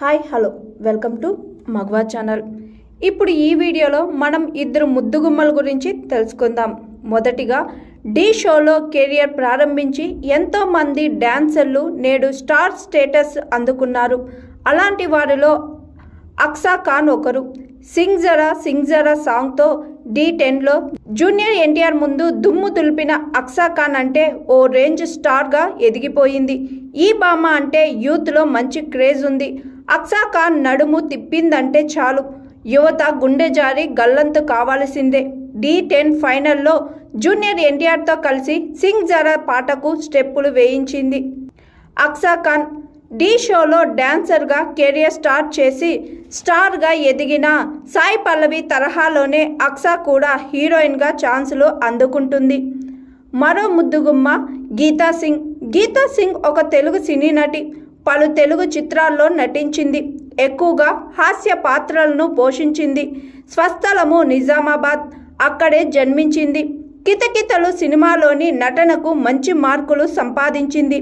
Hi hello. Welcome to Magava channel. ఇప్పుడు ఈ వీడియోలో మనం ఇద్దరు ముద్దుగుమ్మల గురించి తెలుసుకుందాం. మొదటిగా డి షోలో కెరియర్ ప్రారంభించి ఎంతోమంది డ్యాన్సర్లు నేడు స్టార్ స్టేటస్ అందుకున్నారు. అలాంటి వారిలో అక్సా ఖాన్ ఒకరు. సింగ్ జరా సింగ్ జరా సాంగ్తో డి టెన్లో జూనియర్ ఎన్టీఆర్ ముందు దుమ్ము దులిపిన అక్సా ఖాన్ అంటే ఓ రేంజ్ స్టార్గా ఎదిగిపోయింది. ఈ బామ్మ అంటే యూత్లో మంచి క్రేజ్ ఉంది. అక్సా ఖాన్ నడుము తిప్పిందంటే చాలు. యువత గుండె జారి గల్లంతు కావాల్సిందే. డి టెన్ ఫైనల్లో జూనియర్ ఎన్టీఆర్తో కలిసి సింగ్ జరా పాటకు స్టెప్పులు వేయించింది. అక్సా ఖాన్ డి షోలో డాన్సర్గా కెరియర్ స్టార్ట్ చేసి స్టార్గా ఎదిగిన సాయి పల్లవి తరహాలోనే అక్సా కూడా హీరోయిన్గా ఛాన్సులు అందుకుంటుంది. మరో ముద్దుగుమ్మ గీతా సింగ్. గీతా సింగ్ ఒక తెలుగు సినీ నటి. పలు తెలుగు చిత్రాల్లో నటించింది. ఎక్కువగా హాస్య పాత్రలను పోషించింది. స్వస్థలము నిజామాబాద్ అక్కడే జన్మించింది. కితకితలు సినిమాలోని నటనకు మంచి మార్కులు సంపాదించింది.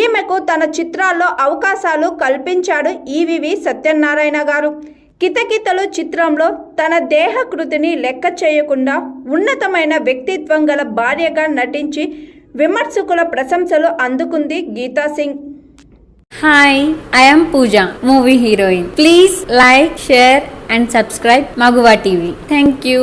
ఈమెకు తన చిత్రాల్లో అవకాశాలు కల్పించాడు ఈవివి సత్యనారాయణ గారు. కితకితలు చిత్రంలో తన దేహకృతిని లెక్క చేయకుండా ఉన్నతమైన వ్యక్తిత్వం గల భార్యగా నటించి విమర్శకుల ప్రశంసలు అందుకుంది Geetha Singh. Hi I'm Pooja movie heroine please like share and subscribe Maguva TV thank you